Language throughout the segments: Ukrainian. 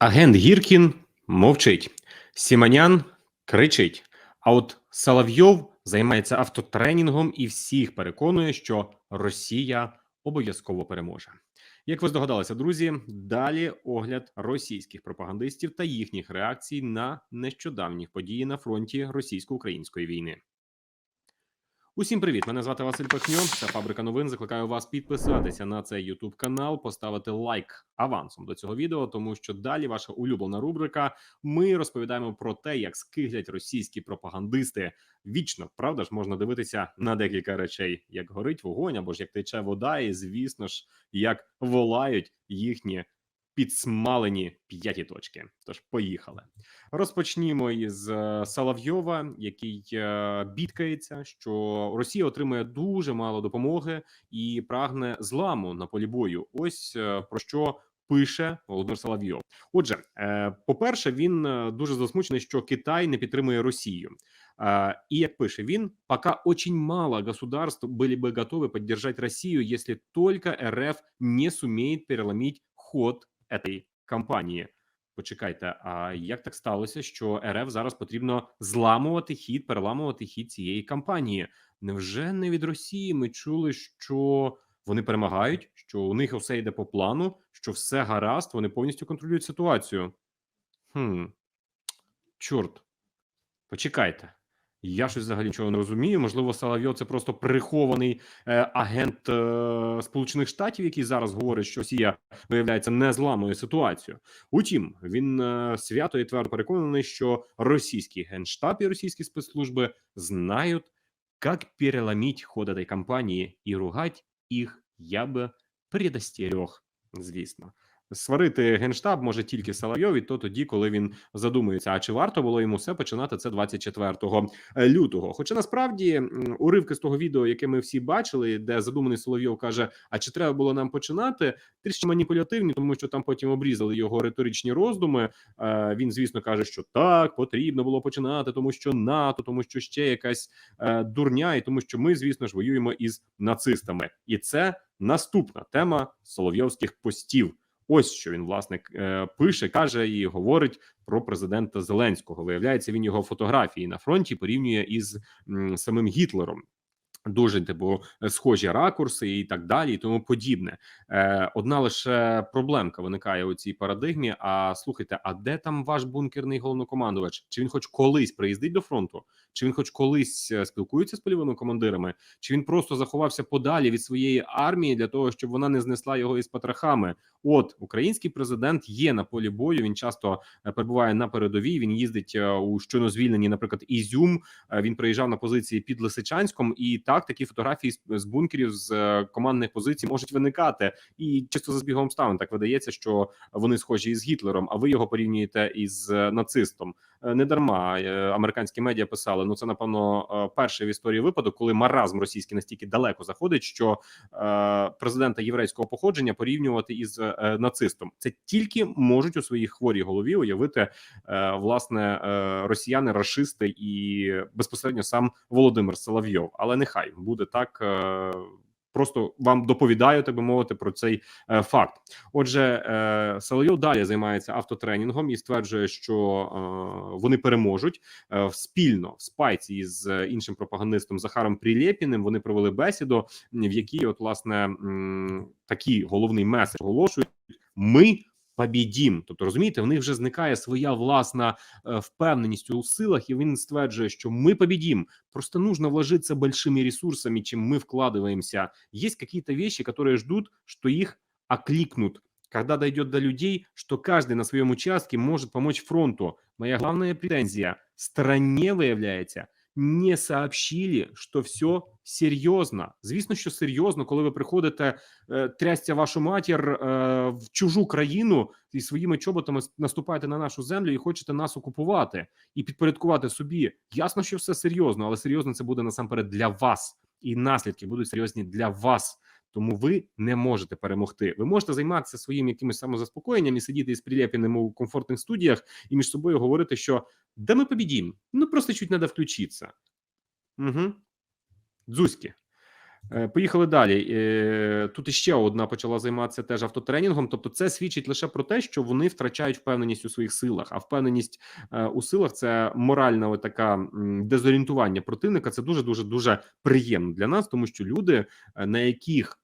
Агент Гіркін мовчить, Сіманян кричить. А от Соловйов займається автотренінгом і всіх переконує, що Росія обов'язково переможе. Як ви здогадалися, друзі, далі огляд російських пропагандистів та їхніх реакцій на нещодавні події на фронті російсько-української війни. Усім привіт! Мене звати Василь Пахньо. Це фабрика новин. Закликаю вас підписатися на цей YouTube канал, поставити лайк авансом до цього відео, тому що далі ваша улюблена рубрика. Ми розповідаємо про те, як скиглять російські пропагандисти. Вічно правда ж можна дивитися на декілька речей: як горить вогонь, або ж як тече вода, і звісно ж, як волають їхні підсмалені п'яті точки. Тож поїхали. Розпочнімо із е, Соловйова, який е, бідкається, що Росія отримує дуже мало допомоги і прагне зламу на полі бою. Ось е, про що. Пише Володимир Соловйов. Отже, по перше, він дуже засмучений, що Китай не підтримує Росію. І як пише він, пока очень мало государств были бы готовы поддержать Россию, если только РФ не сумеет переломить ход этой кампанії. Почекайте, а як так сталося, що РФ зараз потрібно зламувати хід, переламувати хід цієї кампанії? Невже не від Росії ми чули, що вони перемагають, що у них все йде по плану, що все гаразд, вони повністю контролюють ситуацію? Хм, Чорт, почекайте. Я щось взагалі нічого не розумію. Можливо, Соловйов – це просто прихований е, агент е, Сполучених Штатів, який зараз говорить, що Росія виявляється не зламує ситуацію. Утім, він е, свято і твердо переконаний, що російський генштаб і російські спецслужби знають, як переломити ход этой кампанії і ругать їх я би предостерег, звісно. Сварити генштаб може тільки Соловйов, і то тоді, коли він задумується, а чи варто було йому все починати це 24 е, лютого. Хоча насправді уривки з того відео, яке ми всі бачили, де задуманий Соловйов каже: А чи треба було нам починати? Трішки маніпулятивні, тому що там потім обрізали його риторичні роздуми. Е, він, звісно, каже, що так потрібно було починати, тому що НАТО, тому що ще якась е, дурня, і тому що ми, звісно ж, воюємо із нацистами, і це наступна тема соловйовських постів. Ось що він власне пише, каже і говорить про президента Зеленського. Виявляється, він його фотографії на фронті порівнює із самим Гітлером. Дуже типу схожі ракурси і так далі, і тому подібне. Е, Одна лише проблемка виникає у цій парадигмі. А слухайте, а де там ваш бункерний головнокомандувач? Чи він хоч колись приїздить до фронту? Чи він хоч колись е, спілкується з польовими командирами? Чи він просто заховався подалі від своєї армії для того, щоб вона не знесла його із патрахами? От український президент є на полі бою. Він часто е, перебуває на передовій. Він їздить е, у щойно звільнені, наприклад, Ізюм. Він приїжджав на позиції під Лисичанськом, і так такі фотографії з бункерів з командних позицій можуть виникати. І чисто за збігом обставин так видається, що вони схожі із Гітлером. А ви його порівнюєте із нацистом. Не дарма американські медіа писали. Ну це напевно е, перший в історії випадок, коли маразм російський настільки далеко заходить, що е, президента єврейського походження порівнювати із е, нацистом. Це тільки можуть у своїй хворій голові уявити е, власне е, росіяни, расисти і безпосередньо сам Володимир Соловйов. Але нехай буде так. Просто вам доповідаю, так би мовити, про цей е, факт. Отже, е, Соловйов далі займається автотренінгом і стверджує, що е, вони переможуть спільно в спайці з іншим пропагандистом Захаром Прилєпіним. Вони провели бесіду, в якій, от власне, такий головний меседж оголошують: ми побідім. Тобто розумієте, в них вже зникає своя власна е, впевненість у силах, і він стверджує, що ми побідім. Просто нужно вложиться большими ресурсами, чим ми вкладываемся. Есть какие-то вещи, которые ждут, что их окликнут. Когда дойдет до людей, что каждый на своем участке может помочь фронту. Моя главная претензия – стране виявляється – не сообщили, що все серйозно. Звісно, що серйозно, коли ви приходите е, трясця вашу матір е, в чужу країну і своїми чоботами наступаєте на нашу землю і хочете нас окупувати і підпорядкувати собі. Ясно, що все серйозно, але серйозно це буде насамперед для вас, і наслідки будуть серйозні для вас. Тому ви не можете перемогти. Ви можете займатися своїм якимось самозаспокоєнням і сидіти із Прилєпіним у комфортних студіях і між собою говорити, що да ми побідім, ну просто чуть треба включитися. Угу. Дзузьки. Е, Поїхали далі. Е, Тут іще одна почала займатися теж автотренінгом. Тобто, це свідчить лише про те, що вони втрачають впевненість у своїх силах. А впевненість е, у силах це моральна така м, дезорієнтування противника. Це дуже дуже дуже приємно для нас, тому що люди, е, на яких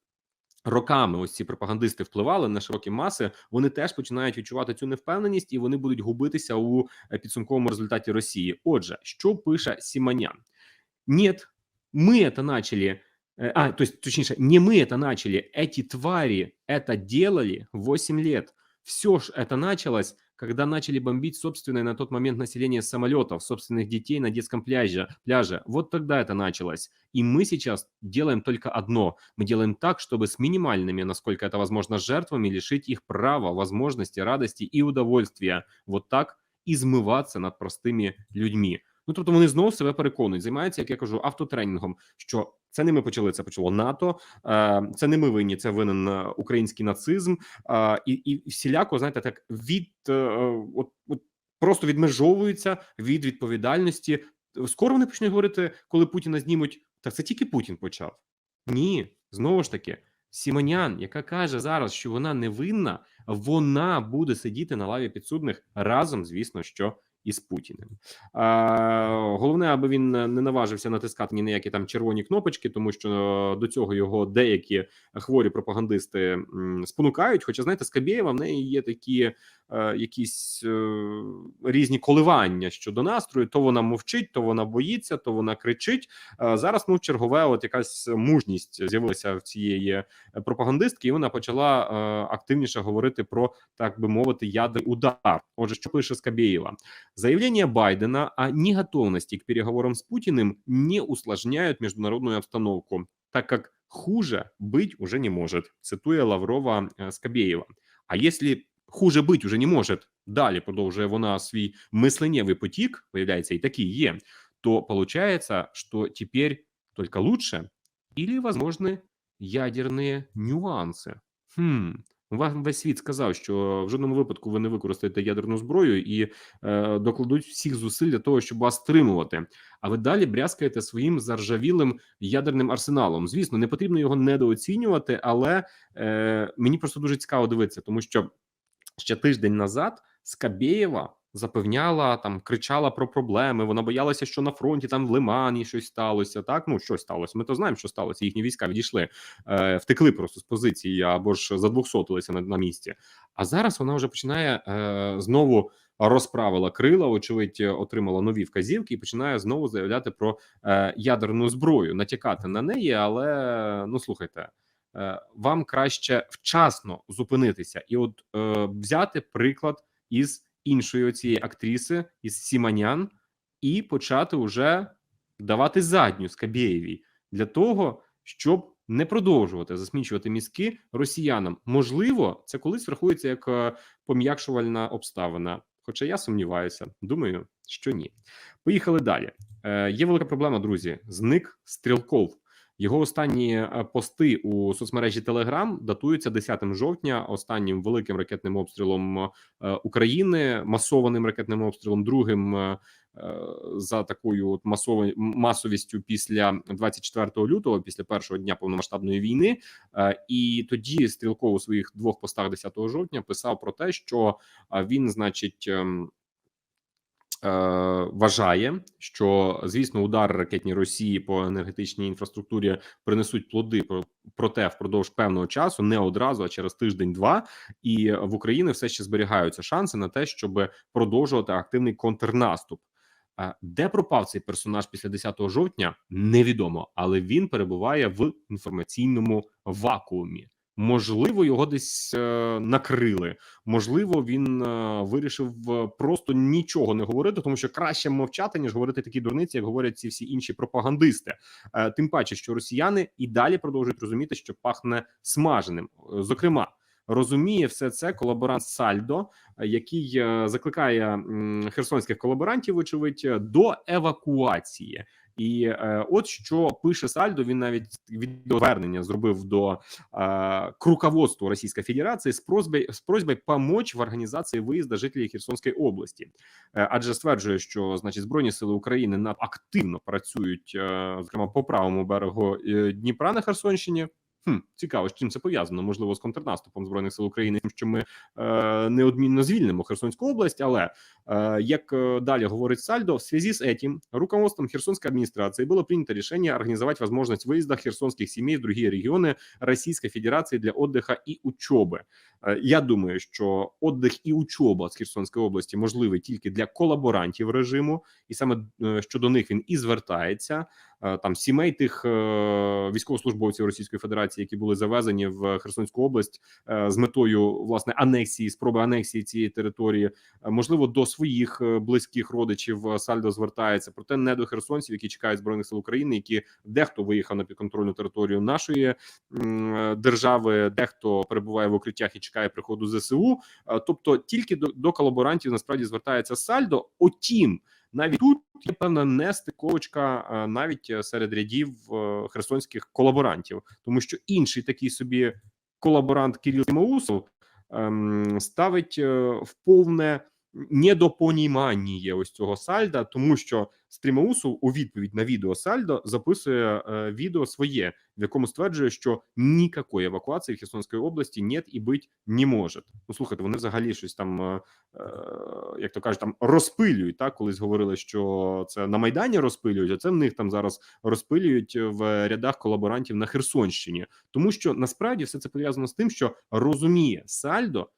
Роками ось ці пропагандисти впливали на широкі маси. Вони теж починають відчувати цю невпевненість, і вони будуть губитися у е, підсумковому результаті Росії. Отже, що пише Сіманян? Нет, мы это начали, э, а, то есть, точнее, не мы это начали, эти твари это делали 8 лет. Все ж это началось, когда начали бомбить собственное на тот момент население самолетов, собственных детей на детском пляже. пляже. Вот тогда это началось. И мы сейчас делаем только одно. Мы делаем так, чтобы с минимальными, насколько это возможно, жертвами лишить их права, возможности, радости и удовольствия. Вот так і змиватися над простими людьми. Ну тобто вони знову себе переконують, займаються, як я кажу, автотренінгом. Що це не ми почали, це почало НАТО. е, Це не ми винні, це винен е, український нацизм. е, І і всіляко знаєте, так від от, от просто відмежовуються від відповідальності. Скоро вони почнуть говорити, коли Путіна знімуть. Так це тільки Путін почав. Ні, знову ж таки, Сімонян, яка каже зараз, що вона невинна, вона буде сидіти на лаві підсудних разом, звісно, що із Путіним. Головне, аби він не наважився натискати ні на які там червоні кнопочки, тому що до цього його деякі хворі пропагандисти спонукають. Хоча знаєте, Скабєєва в неї є такі якісь е, різні коливання щодо настрою. То вона мовчить, то вона боїться, то вона кричить. Е, зараз ну чергове, от якась мужність з'явилася в цієї пропагандистки, і вона почала е, активніше говорити про так би мовити ядерний удар. Отже, що пише Скабєєва? Заявление Байдена о неготовности к переговорам с Путиным не усложняют международную обстановку, так как хуже быть уже не может, цитує Лаврова е, Скабєєва. А если хуже быть уже не может, далі продовжує вона свій мисленнєвий потік, виявляється, і такий є, то получается, что теперь только лучше или возможны ядерные нюанси. Хм, вам весь світ сказав, що в жодному випадку ви не використаєте ядерну зброю і е, докладуть всіх зусиль для того, щоб вас стримувати. А ви далі брязкаєте своїм заржавілим ядерним арсеналом. Звісно, не потрібно його недооцінювати, але е, мені просто дуже цікаво дивитися, тому що ще тиждень назад Скабєєва запевняла там, кричала про проблеми. Вона боялася, що на фронті там в Лимані щось сталося. Так, ну щось сталося. Ми то знаємо, що сталося. Їхні війська відійшли, е, втекли просто з позиції або ж задвохсотилися на, на місці. А зараз вона вже починає е, знову розправила крила, очевидь, отримала нові вказівки і починає знову заявляти про е, ядерну зброю, натякати на неї. Але ну слухайте. Е, Вам краще вчасно зупинитися і, от е, взяти приклад із іншої цієї актриси, із Сіманян, і почати уже давати задню Скабєєвій для того, щоб не продовжувати засмічувати мізки росіянам. Можливо, це колись врахується як е, пом'якшувальна обставина. Хоча я сумніваюся, думаю, що ні. Поїхали далі. Е, Є велика проблема, друзі. Зник стрілков. Його останні е, пости у соцмережі Telegram датуються 10 жовтня, останнім великим ракетним обстрілом е, України, масованим ракетним обстрілом, другим е, за такою от масово- масовістю після 24 лютого, після першого дня повномасштабної війни. І тоді Стрілков у своїх двох постах 10 жовтня писав про те, що він, значить. Е, Вважає, що звісно удари ракетні Росії по енергетичній інфраструктурі принесуть плоди про- проте впродовж певного часу, не одразу, а через тиждень-два, і в Україні все ще зберігаються шанси на те, щоб продовжувати активний контрнаступ. Е, Де пропав цей персонаж після 10 жовтня, невідомо, але він перебуває в інформаційному вакуумі. Можливо, його десь е, накрили. Можливо, він е, вирішив е, просто нічого не говорити, тому що краще мовчати, ніж говорити такі дурниці, як говорять ці всі інші пропагандисти. Тим паче, що росіяни і далі продовжують розуміти, що пахне смаженим. Зокрема, розуміє все це колаборант Сальдо, який закликає херсонських колаборантів, очевидь, до евакуації. І е, от що пише Сальдо. Він навіть відвернення зробив до е, руководству Російської Федерації з просьбою з просьбою помочь в організації виїзду жителів Херсонської області, Е, адже стверджує, що значить збройні сили України активно працюють, е, зокрема по правому берегу е, Дніпра на Херсонщині. Хм, цікаво, з чим це пов'язано? Можливо, з контрнаступом збройних сил України, тим, що ми е, неодмінно звільнимо Херсонську область. Але е, як е, далі говорить Сальдо, в связи с этим руководством Херсонской администрации было принято решение организовать возможность выезда херсонских семей в другие регионы Российской Федерации для отдыха и учебы. Е, Я думаю, що отдих і учоба з Херсонської області можливий тільки для колаборантів режиму, і саме е, щодо них він і звертається. Е, Там сімей тих військовослужбовців Російської Федерації, які були завезені в Херсонську область з метою власне анексії, спроби анексії цієї території, можливо, до своїх близьких родичів Сальдо звертається, проте не до херсонців, які чекають збройних сил України, які дехто виїхав на підконтрольну територію нашої держави, дехто перебуває в укриттях і чекає приходу ЗСУ. Е, Тобто тільки до, до колаборантів насправді звертається Сальдо. Утім, навіть тут є певна нестиковочка е, навіть серед рядів е, херсонських колаборантів, тому що інший такий собі колаборант Кирил Тимоусов ем, ставить в повне недопонімання ось цього сальда, тому що Стрімаусов у відповідь на відео Сальдо записує е, відео своє, в якому стверджує, що ніякої евакуації в Херсонської області нет і бить не може. Ну слухайте, вони взагалі щось там, е, е, як то кажуть, там розпилюють. Так, колись говорили, що це на майдані розпилюють, а це в них там зараз розпилюють в рядах колаборантів на Херсонщині, тому що насправді все це пов'язано з тим, що розуміє Сальдо,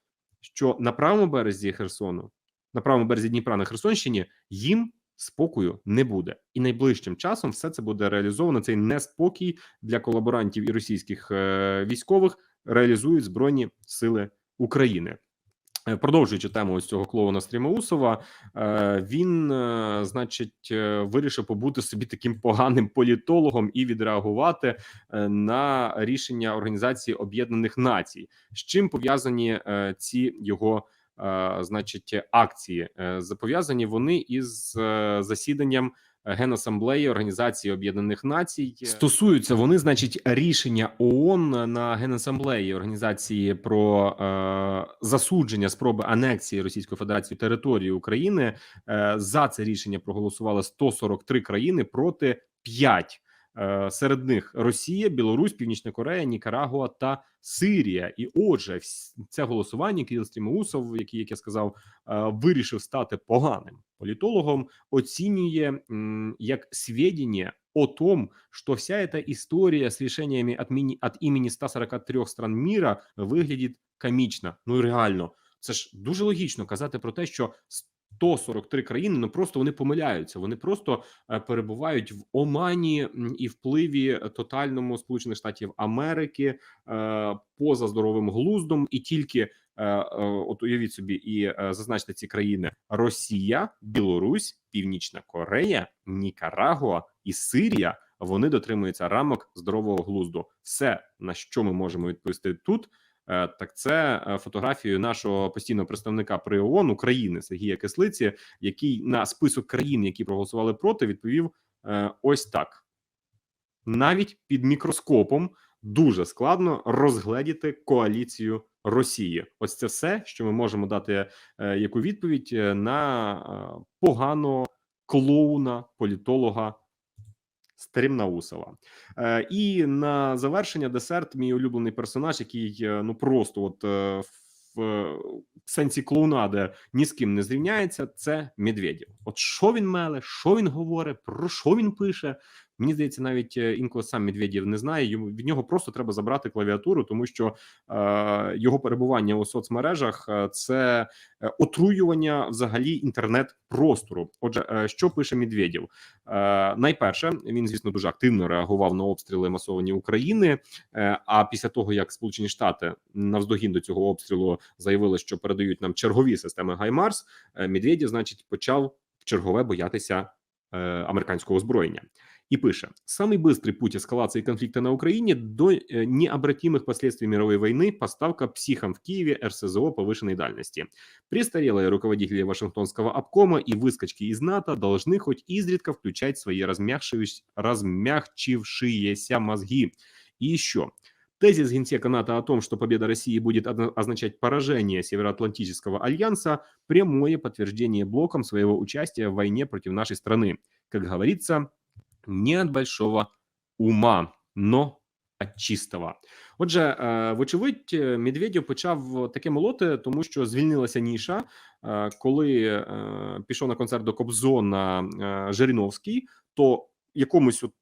що на правому березі Херсону, на правому березі Дніпра на Херсонщині їм спокою не буде, і найближчим часом все це буде реалізовано. Цей неспокій для колаборантів і російських е, військових реалізують збройні сили України. Е, Продовжуючи тему ось цього клоуна Стрімаусова, е, він, значить, вирішив побути собі таким поганим політологом і відреагувати на рішення Організації Об'єднаних Націй. З чим пов'язані ці його, значить, акції? Е, вони із е, засіданням. Генасамблеї Організації Об'єднаних Націй стосуються вони, значить, рішення ООН на генасамблеї організації про е, засудження спроби анексії Російської Федерації території України. Е, за це рішення проголосували 143 країни проти 5. Е, Серед них Росія, Білорусь, Північна Корея, Нікарагуа та Сирія. І отже, це голосування Кирил Стрімоусов, який, як я сказав, е, вирішив стати поганим політологом, оцінює як сведения о том, что вся эта история с решениями от, мини, от имени 143 стран мира выглядит комічно. Ну і реально, це ж дуже логічно казати про те, що 143 країни ну просто вони помиляються. Вони просто е, перебувають в омані і впливі тотальному Сполучених Штатів Америки е, поза здоровим глуздом, і тільки е, от уявіть собі, і зазначте ці країни: Росія, Білорусь, Північна Корея, Нікарагуа і Сирія. Вони дотримуються рамок здорового глузду. Все на що ми можемо відповісти тут. Е, Так, це е, фотографію нашого постійного представника при ООН України Сергія Кислиці, який на список країн, які проголосували проти, відповів е, ось так: навіть під мікроскопом дуже складно розгледіти коаліцію Росії. Ось це все, що ми можемо дати е, яку відповідь на е, поганого клоуна, політолога Стрімнаусова. Е, і на завершення десерт, мій улюблений персонаж, який е, ну просто от е, в е, сенсі клоунади ні з ким не зрівняється. Це Медведєв. От що він меле, що він говорить, про що він пише. Мені здається, навіть е, інколи сам Медведєв не знає. Йому від нього просто треба забрати клавіатуру, тому що е, його перебування у соцмережах е, це е, отруювання взагалі інтернет-простору. Отже, що пише Медведєв? Е, найперше, він звісно дуже активно реагував на обстріли масовані України. Е, а після того як Сполучені Штати навздогін до цього обстрілу заявили, що передають нам чергові системи Гаймарс, Медведєв, значить, почав чергове боятися е, американського озброєння. И пише: самый быстрый путь эскалации конфликта на Украине до э, необратимых последствий мировой войны – поставка психам в Киеве РСЗО повышенной дальности. Престарелые руководители Вашингтонского обкома и выскочки из НАТО должны хоть изредка включать свои размягчившиеся мозги. И еще. Тезис генсека НАТО о том, что победа России будет означать поражение Североатлантического альянса – прямое подтверждение блоком своего участия в войне против нашей страны. Как говорится, не от большого ума, но от чистого. Отже, е, вочевидь, е, Медведєв почав таке молоти, тому що звільнилася ніша, е, коли пішов на концерт до Кобзона Жириновський, то якомусь от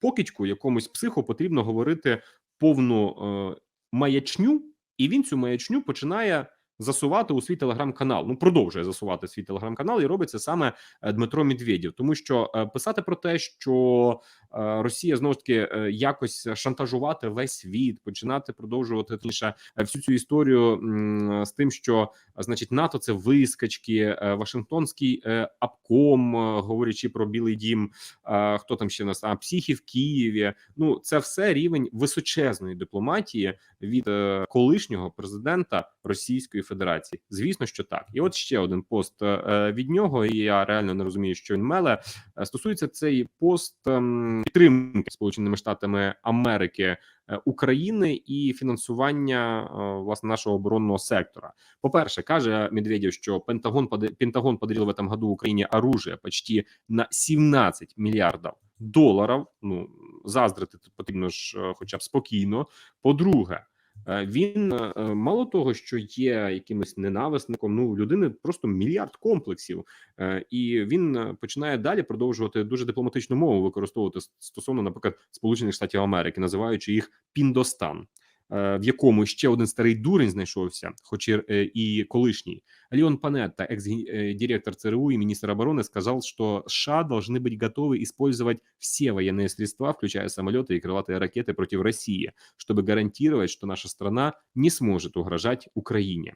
покидьку, якомусь психу потрібно говорити повну маячню, і він цю маячню починає засувати у свій телеграм-канал. Ну продовжує засувати свій телеграм-канал, і робить це саме е, Дмитро Медведєв, тому що е, писати про те, що Росія знову ж таки е, якось шантажувати весь світ, починати продовжувати точніше, е, всю цю історію з тим, що е, значить НАТО це вискачки, е, Вашингтонський е, обком, е, говорячи про Білий Дім, е, хто там ще нас а психи в Києві. Ну це все рівень височезної дипломатії від е, колишнього президента Російської Федерації. Звісно, що так. І от ще один пост е, від нього. І я реально не розумію, що він меле. Е, Стосується цей пост ем, підтримки Сполученими Штатами Америки е, України і фінансування е, власне нашого оборонного сектора. По перше, каже Медведєв, що Пентагон Пентагон подарил в этом году Україні оружие почти на 17 мільярдів доларів. Ну заздрити потрібно ж, е, хоча б спокійно. По-друге, е, він е, е, мало того, що є якимось ненависником. Ну людини просто мільярд комплексів, Е, і він е, починає далі продовжувати дуже дипломатичну мову використовувати стосовно, наприклад, Сполучених Штатів Америки, називаючи їх Піндостан. е, В якому ще один старий дурень знайшовся, хоч і, е, і колишній Леон Панетта, экс-директор ЦРУ и министр обороны, сказал, что США должны быть готовы использовать все военные средства, включая самолеты и крылатые ракеты против России, чтобы гарантировать, що наша страна не сможет угрожать Україні.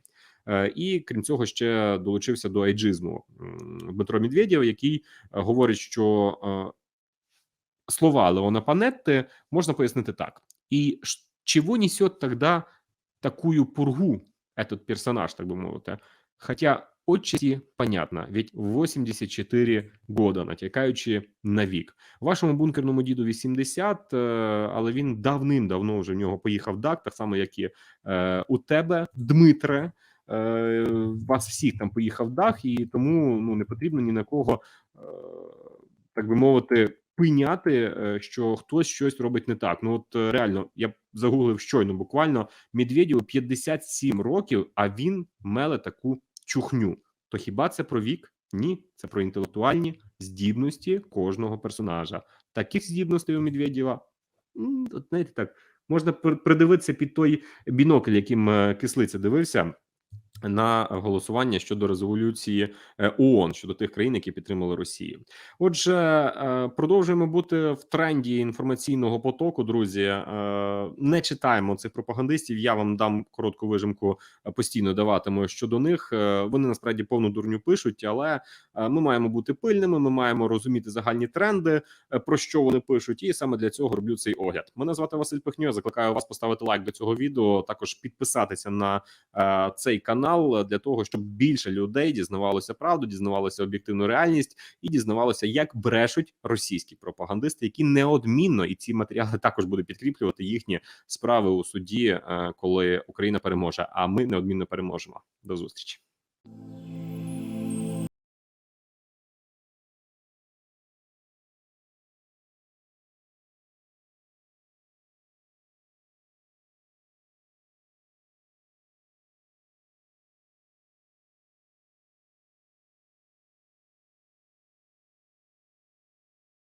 Е, І крім цього, ще долучився до айджизму м, Дмитро Медведєв, який е, говорить, що е, слова Леона Панетти можна пояснити так: і чого несет тогда такую пургу этот персонаж, так би мовити? Хотя отчасти понятно, ведь 84 года, натякаючи на вік. Вашому бункерному діду 80, е, але він давним-давно вже в нього поїхав дак, так само, як і е, у тебе, Дмитре. Е, вас всіх там поїхав дах, і тому ну не потрібно ні на кого, е, так би мовити, пиняти, е, що хтось щось робить не так. Ну от е, реально, я загуглив щойно, буквально Медведєву 57 років, а він меле таку чухню. То хіба це про вік? Ні, це про інтелектуальні здібності кожного персонажа. Таких здібностей у Медведєва, знаєте, так можна пр- придивитися під той бінокль, яким е, кислиця дивився. На голосування щодо резолюції е, ООН щодо тих країн, які підтримали Росію. Отже, е, продовжуємо бути в тренді інформаційного потоку. Друзі, Е, не читаємо цих пропагандистів. Я вам дам коротку вижимку постійно даватиму щодо них. Вони насправді повну дурню пишуть, але ми маємо бути пильними. Ми маємо розуміти загальні тренди, про що вони пишуть, і саме для цього роблю цей огляд. Мене звати Василь Пихньо. Закликаю вас поставити лайк до цього відео. Також підписатися на цей канал для того, щоб більше людей дізнавалося правду, дізнавалося об'єктивну реальність і дізнавалося, як брешуть російські пропагандисти, які неодмінно і ці матеріали також будуть підкріплювати їхні справи у суді, е, коли Україна переможе. А ми неодмінно переможемо. До зустрічі.